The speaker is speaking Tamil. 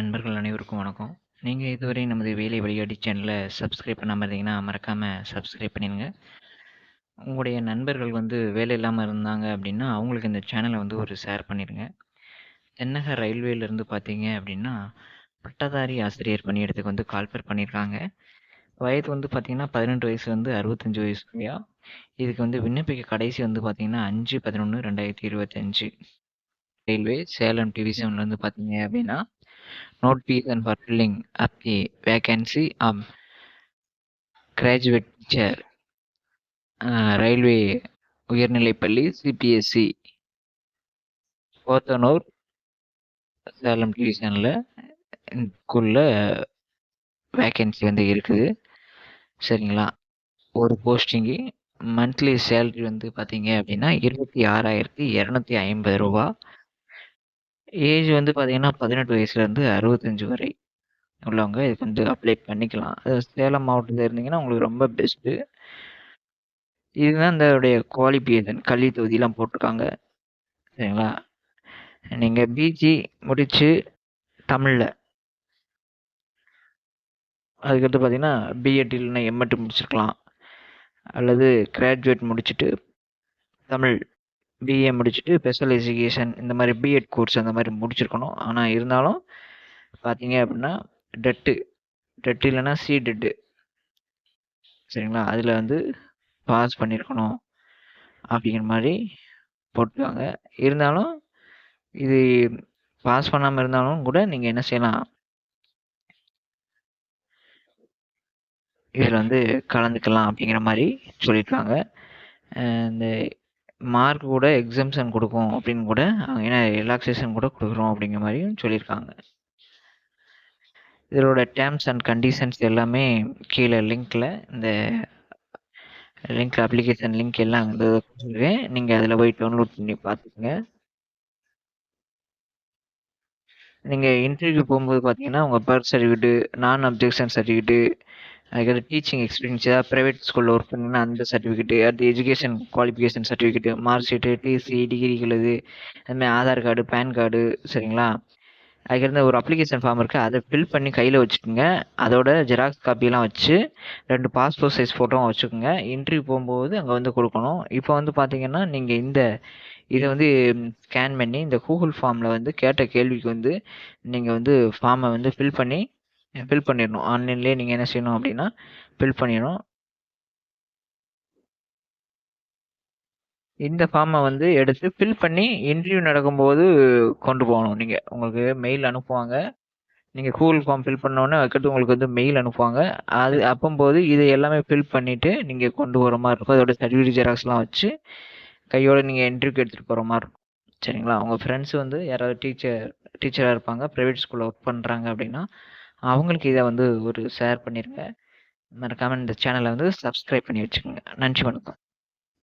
நண்பர்கள் அனைவருக்கும் வணக்கம். நீங்கள் இதுவரை நமது வேலை வழிகாட்டி சேனலை சப்ஸ்கிரைப் பண்ணாமல் இருந்தீங்கன்னா மறக்காமல் சப்ஸ்கிரைப் பண்ணிடுங்க. உங்களுடைய நண்பர்கள் வந்து வேலை இல்லாமல் இருந்தாங்க அப்படின்னா அவங்களுக்கு இந்த சேனலை வந்து ஒரு ஷேர் பண்ணிடுங்க. தென்னக ரயில்வேலேருந்து பார்த்தீங்க அப்படின்னா பட்டதாரி ஆசிரியர் பணியிடத்துக்கு வந்து கால்பேர் பண்ணியிருக்காங்க வயது வந்து பார்த்திங்கன்னா பதினெட்டு வயசு வந்து அறுபத்தஞ்சி வயசுலையா இதுக்கு வந்து விண்ணப்பிக்க கடைசி வந்து பார்த்திங்கன்னா அஞ்சு பதினொன்று ரெண்டாயிரத்தி இருபத்தஞ்சி. ரயில்வே சேலம் டிவி செவன்லேருந்து பார்த்தீங்க அப்படின்னா notification for filling up the vacancy ஆம் கிராஜுவேட் டீச்சர் ரயில்வே உயர்நிலைப்பள்ளி C B S E Podanur Salem டிவிஷனில் ஸ்கூலில் வேக்கன்சி வந்து இருக்குது. சரிங்களா? ஒரு போஸ்டிங்கு மந்த்லி சேல்ரி வந்து பார்த்தீங்க அப்படின்னா இருபத்தி ஆறாயிரத்தி இரநூத்தி ஐம்பது ரூபா. ஏஜ் வந்து பார்த்தீங்கன்னா பதினெட்டு வயசுலேருந்து அறுபத்தஞ்சு வரை உள்ளவங்க. இதுக்கு வந்து அப்ளை பண்ணிக்கலாம். அது சேலம் மாவட்டத்தில் இருந்தீங்கன்னா உங்களுக்கு ரொம்ப பெஸ்ட்டு இதுதான் இதோடைய குவாலிஃபிகேஷன் கல்வி தொகுதியெலாம் போட்டிருக்காங்க. சரிங்களா? நீங்கள் பிஜி முடித்து தமிழில். அதுக்கடுத்து பார்த்தீங்கன்னா பிஎட் இல்லைன்னா எம்எட் முடிச்சிருக்கலாம். அல்லது கிராஜுவேட் முடிச்சுட்டு தமிழ் பிஏ முடிச்சுட்டு ஸ்பெஷல் எஜுகேஷன் இந்த மாதிரி பிஎட் கோர்ஸ் அந்த மாதிரி முடிச்சிருக்கணும். ஆனால் இருந்தாலும் பார்த்தீங்க அப்படின்னா டெட்டு டெட்டு இல்லைன்னா சி டெட்டு சரிங்களா? அதில் வந்து பாஸ் பண்ணியிருக்கணும் அப்படிங்கிற மாதிரி போட்டுருக்காங்க. இருந்தாலும் இது பாஸ் பண்ணாமல் இருந்தாலும் கூட நீங்கள் என்ன செய்யலாம்? இதில் வந்து கலந்துக்கலாம் அப்படிங்கிற மாதிரி சொல்லியிருக்காங்க இந்த மார்க் கூட எக்ஸம்ஷன் கொடுக்கும் அப்படின்னு கூட ஏன்னா ரிலாக்ஸேஷன் கூட கொடுக்குறோம் அப்படிங்கிற மாதிரியும் சொல்லியிருக்காங்க. இதோட டேர்ம்ஸ் அண்ட் கண்டிஷன்ஸ் எல்லாமே கீழே லிங்க்கில் இந்த லிங்க் அப்ளிகேஷன் லிங்க் எல்லாம் சொல்லுவேன் நீங்கள் அதில் போய் டவுன்லோட் பண்ணி பார்த்துக்கோங்க. நீங்கள் இன்டர்வியூ போகும்போது பார்த்தீங்கன்னா உங்கள் பர்த் சர்டிஃபிகேட்டு நான் அப்ஜெக்ஷன் சர்டிஃபிகேட்டு அதுக்கடுத்து டீச்சிங் எக்ஸ்பீரியன்ஸ் ஏதாவது ப்ரைவேட் ஸ்கூலில் ஒர்க் பண்ணிங்கன்னா அந்த சர்டிஃபிகேட்டு அடுத்து education qualification certificate mark sheet TC டிகிரிகள் இது அதுமாதிரி ஆதார் கார்டு பேன் கார்டு சரிங்களா? அதுக்கடுத்து ஒரு அப்ளிகேஷன் ஃபார்ம் இருக்குது அதை ஃபில் பண்ணி கையில் வச்சுக்கோங்க. அதோட ஜெராக்ஸ் காப்பியெல்லாம் வச்சு ரெண்டு பாஸ்போர்ட் சைஸ் ஃபோட்டோவும் வச்சுக்கோங்க. இன்டர்வியூ போகும்போது அங்கே வந்து கொடுக்கணும். இப்போ வந்து பார்த்தீங்கன்னா நீங்கள் இந்த இதை வந்து ஸ்கேன் பண்ணி இந்த கூகுள் ஃபார்மில் வந்து கேட்ட கேள்விக்கு வந்து நீங்கள் வந்து ஃபார்மை வந்து ஃபில் பண்ணி ஃபில் பண்ணிடணும். ஆன்லைன்லேயே நீங்கள் என்ன செய்யணும் அப்படின்னா ஃபில் பண்ணிடணும். இந்த ஃபார்மை வந்து எடுத்து ஃபில் பண்ணி இன்டர்வியூ நடக்கும்போது கொண்டு போகணும். நீங்கள் உங்களுக்கு மெயில் அனுப்புவாங்க. நீங்கள் கூகுள் ஃபார்ம் ஃபில் பண்ணோடனே அதுக்கடுத்து உங்களுக்கு வந்து மெயில் அனுப்புவாங்க. அது அப்போம்போது இதை எல்லாமே ஃபில் பண்ணிவிட்டு நீங்கள் கொண்டு போகிற மாதிரி இருக்கும். அதோட சர்டிஃபிகேட் ஜெராக்ஸ்லாம் வச்சு கையோடு நீங்கள் இன்டர்வியூக்கு எடுத்துகிட்டு போகிற மாதிரி இருக்கும். சரிங்களா? உங்கள் ஃப்ரெண்ட்ஸ் வந்து யாராவது டீச்சர் டீச்சராக இருப்பாங்க. ப்ரைவேட் ஸ்கூலில் ஒர்க் பண்ணுறாங்க அப்படின்னா அவங்களுக்கு இதை வந்து ஒரு ஷேர் பண்ணிடுங்க மறக்காமல் இந்த சேனலை வந்து சப்ஸ்கிரைப் பண்ணி வச்சுக்கோங்க. நன்றி வணக்கம்.